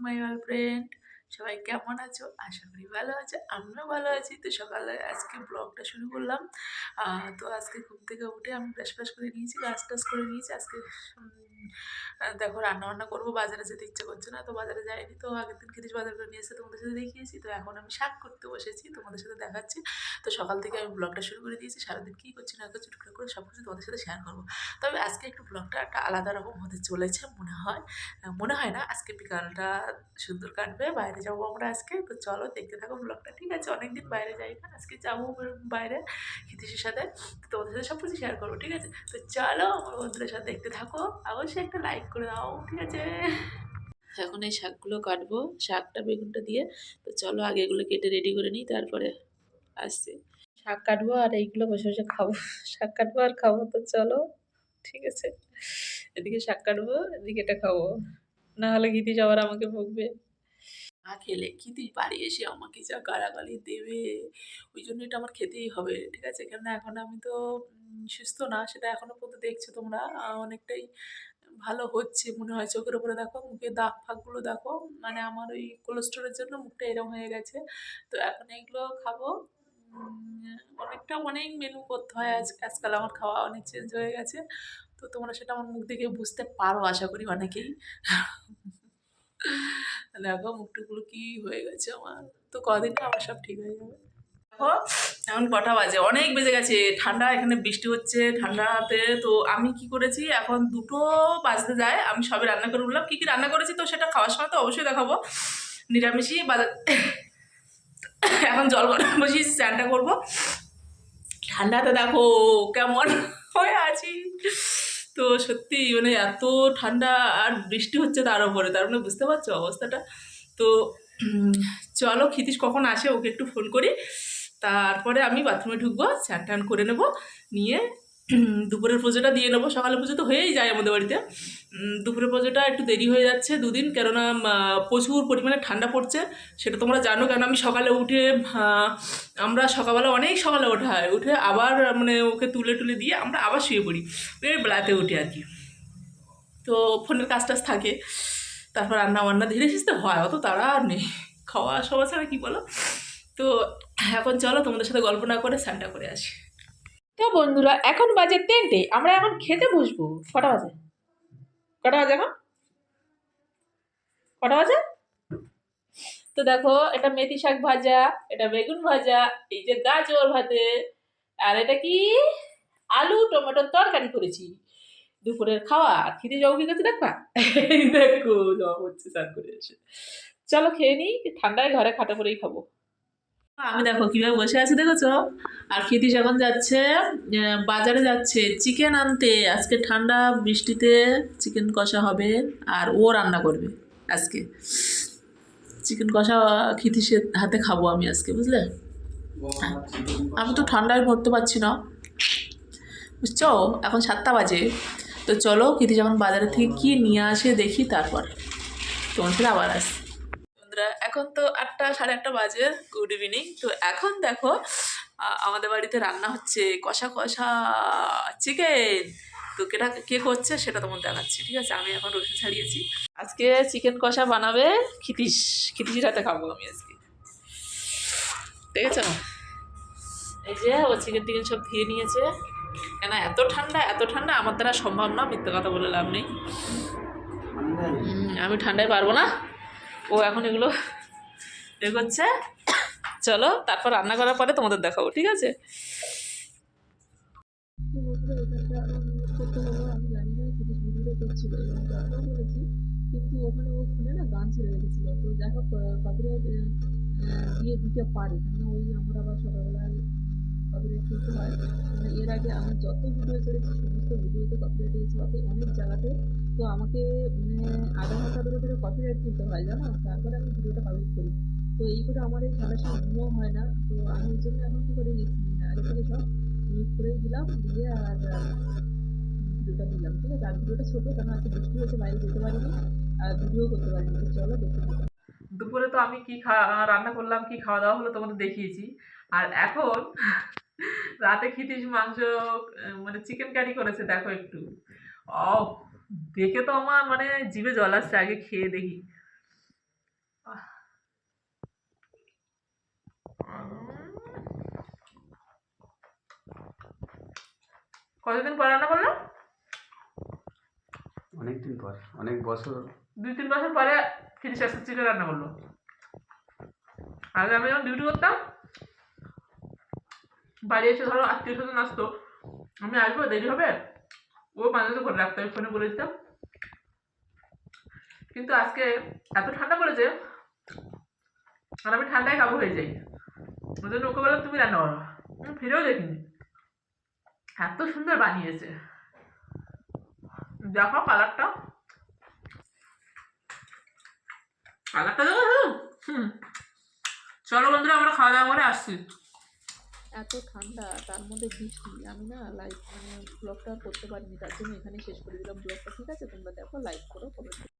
my girlfriend. সবাই কেমন আছো? আশা করি ভালো আছো, আমিও ভালো আছি। তো সকালে আজকে ব্লগটা শুরু করলাম। তো আজকে ঘুম থেকে উঠে আমি ব্রাশ ফ্রাশ করে নিয়েছি, গাছ টাছ করে নিয়েছি। আজকে দেখো রান্না বান্না করব, বাজারে যেতে ইচ্ছে করছে না, তো বাজারে যাইনি। তো আগের দিন খেতে বাজার করে নিয়ে এসে তোমাদের সাথে দেখিয়েছি। তো এখন আমি শাক করতে বসেছি, তোমাদের সাথে দেখাচ্ছি। তো সকাল থেকে আমি ব্লগটা শুরু করে দিয়েছি। সারাদিন কী করছি, না করছি টুকরো করে সব কিছু তোমাদের সাথে শেয়ার করব। তবে আজকে একটু ব্লগটা একটা আলাদা রকম হতে চলেছে, মনে হয়। মনে হয় না, আজকে বিকালটা সুন্দর কাটবে, বাইরে যাব আমরা আজকে। তো চলো দেখতে থাকো ব্লগটা ঠিক আছে, অনেকদিন বাইরে যাই না। আজকে যাব বাইরে হিতিশের সাথে। তোমাদের সাথে সব কিছু শেয়ার করব, ঠিক আছে? তো চলো আমার বন্ধুদের সাথে দেখতে থাকো। অবশ্যই একটা লাইক করে দাও, ঠিক আছে? এখন এই শাকগুলো কাটবো, শাকটা বেগুনটা দিয়ে। তো চলো আগে এগুলো কেটে রেডি করে নিই, তারপরে আসছি। শাক কাটবো আর এইগুলো বসে বসে খাব। শাক কাটবো আর খাব, তো চলো, ঠিক আছে? এদিকে শাক কাটবো, এদিকে এটা খাব। না হলে গীতি যাওয়ার আমাকে ভুগবে। না খেলে গীতি বাড়ি এসে আমাকে যা গালাগালি দেবে? ওই জন্য এটা আমার খেতেই হবে, ঠিক আছে? কেননা এখন আমি তো সুস্থ না, সেটা এখনও পর্যন্ত দেখছ তোমরা। অনেকটাই ভালো হচ্ছে মনে হয় চোখের উপরে, দেখো মুখে দাগ ফাগগুলো দেখো। মানে আমার ওই কোলেস্ট্রলের জন্য মুখটা এরকম হয়ে গেছে। তো এখন এগুলো খাব। অনেকটা অনেক মেনু করতে হয় আজ, আজকাল আমার খাওয়া অনেক চেঞ্জ হয়ে গেছে। তো তোমরা সেটা আমার মুখ দেখে বুঝতে পারো, আশা করি অনেকেই। দেখো মুখটুকুলো কি হয়ে গেছে আমার? তো কদিনে আবার সব ঠিক হয়ে যাবে। দেখো, এখন কটা বাজে, অনেক বেজে গেছে, ঠান্ডা, এখানে বৃষ্টি হচ্ছে ঠান্ডাতে, তো আমি কি করেছি, এখন দুটো বাজতে যায়, আমি সবে রান্না করে উঠলাম, কী কী রান্না করেছি তো সেটা খাওয়ার সময় তো অবশ্যই দেখাবো। নিরামিষই বাজার এখন জল গরম বসিয়েছি স্নানটা করব। ঠান্ডাতে দেখো কেমন হয়ে আছি। তো সত্যি মানে এত ঠান্ডা আর বৃষ্টি হচ্ছে তার উপরে, তার মানে বুঝতে পারছ অবস্থাটা? তো চলো ক্ষিতিশ কখন আসে ওকে একটু ফোন করি। তারপরে আমি বাথরুমে ঢুকবো টান করে নেব, নিয়ে দুপুরের পুজোটা দিয়ে নেব। সকালে পুজো তো হয়েই যায় আমাদের বাড়িতে। দুপুরের পুজোটা একটু দেরি হয়ে যাচ্ছে দুদিন, কেননা প্রচুর পরিমাণে ঠান্ডা পড়ছে, সেটা তোমরা জানো কেন আমি সকালে উঠে আমরা সকালবেলা অনেক সকালে ওঠা হয়। উঠে আবার মানে ওকে তুলে টুলে দিয়ে আমরা আবার শুয়ে পড়ি। বেলাতে উঠে আর কি। তো ফোনের কাজ টাজ থাকে। তারপর রান্না বান্না ধীরে সুস্থে হয়, অত তারা আর নেই। খাওয়া সবা ছাড়া কী বলো? তো এখন চলো, তোমাদের সাথে গল্প না করে স্নানটা করে আসি। তো বন্ধুরা, এখন বাজে তিনটে। আমরা এখন খেতে বসবো। কটা বাজে? কটা বাজে এখন? কটা বাজে? তো দেখো, এটা মেথি শাক ভাজা, এটা বেগুন ভাজা, এই যে গাজর ভাতে, আর এটা কি? আলু, টমেটোর তরকারি করেছি। দুপুরের খাওয়া। খিদে যাব কি করছে দেখবা? দেখো হচ্ছে স্নান করে এসে। চলো খেয়ে নিই ঠান্ডায় ঘরে খাটা করেই খাব। আমি দেখো কীভাবে বসে আছি, দেখেছ? আর ক্ষিতিশ এখন যাচ্ছে বাজারে যাচ্ছে চিকেন আনতে। আজকে ঠান্ডা বৃষ্টিতে চিকেন কষা হবে আর ও রান্না করবে আজকে। চিকেন কষা ক্ষিতিশের হাতে খাব আমি আজকে, বুঝলে। আমি তো ঠান্ডায় ভরতে পারছি না। বুঝছ? এখন সাতটা বাজে। তো চলো কিতি যখন বাজারে থেকে কি নিয়ে আসে দেখি তারপর। তোমার সাথে আবার আসি বন্ধুরা এখন তো আটটা সাড়ে আটটা বাজে। গুড ইভিনিং তো এখন দেখো আমাদের বাড়িতে রান্না হচ্ছে কষা কষা চিকেন তো কেটা কে করছে সেটা তোমার দেখাচ্ছি ঠিক আছে? আমি এখন রসুন ছাড়িয়েছি। আজকে চিকেন কষা বানাবে খিতিস খিতিসের হাতে খাব আমি আজকে। দেখেছ? এই যে ও চিকেন টিকেন সব ধুয়ে নিয়েছে। কেন এত ঠান্ডা এত ঠান্ডা? আমার দ্বারা সম্ভব না মিথ্যে কথা বলে লাভ নেই। আমি ঠান্ডায় পারব না? ও এখন এগুলো এ করছে চলো, তারপর রান্না করার পরে তোমাদের দেখাবো, ঠিক আছে? কিন্তু না গান ছেড়ে তো যাই হোক দিতে পারি ওই আমরা আবার সকালবেলায় এর আগে আমি যত ভিডিও ছেড়েছি সমস্ত ভিডিওতে কপিরাইট অর্থাৎ অনেক জায়গাতে তো আমাকে মানে আধা ঘণ্টা ধরে ধরে কপিরাইট দিতে হয় জানো, তারপরে আমি ভিডিওটা পাবলিশ করি। তো এই করে আমার এই ঠান্ডার সময় ঘুমও হয় না, তো আমি ওই জন্য এখন কী করে দিচ্ছি? আগে থেকে সব মিউট করেই দিলাম, দিয়ে আর ভিডিওটা দিলাম, ঠিক আছে? আর ভিডিওটা ছোটো কারণ আজকে বৃষ্টি হয়েছে, বাইরে যেতে পারিনি, আর ভিডিও করতে পারিনি চলো দেখতে। দুপুরে তো আমি কি খা, রান্না করলাম, কি খাওয়া দাওয়া হলো তোমাদের দেখিয়েছি। আর এখন রাতে খিতিস মাংস মানে চিকেন কারি করেছে, দেখো একটু। ও দেখে তো আমার মানে জিভে জল আসছে আগে খেয়ে দেখি। কতদিন পর রান্না করল অনেকদিন পর অনেক বছর। দুই তিন বছর পরে ফিনিশ আসছে চিকেন রান্না করল। আগে আমি যখন ডিউটি করতাম বাড়ি এসে ধরো আত্মীয় স্বজন আসতো আমি আসব দেরি হবে? ও তো করে রাখতো আমি ফোনে বলে দিতাম কিন্তু আজকে এত ঠান্ডা পড়েছে, আর আমি ঠান্ডায় কাবু হয়ে যাই। ওই জন্য ওকে বললাম, তুমি রান্না করো। আমি ফিরেও দেখিনি। এত সুন্দর বানিয়েছে। দেখো কালারটা। কালারটা দেখো? হুম। চলো বন্ধুরা, আমরা খাওয়া দাওয়া করে আসছি। এত ঠান্ডা, তার মধ্যে বৃষ্টি, আমি না লাইভ মানে ব্লগটা করতে পারিনি, তার জন্য এখানে শেষ করে দিলাম। ব্লগটা ঠিক আছে? তোমরা দেখো লাইক করো কমেন্ট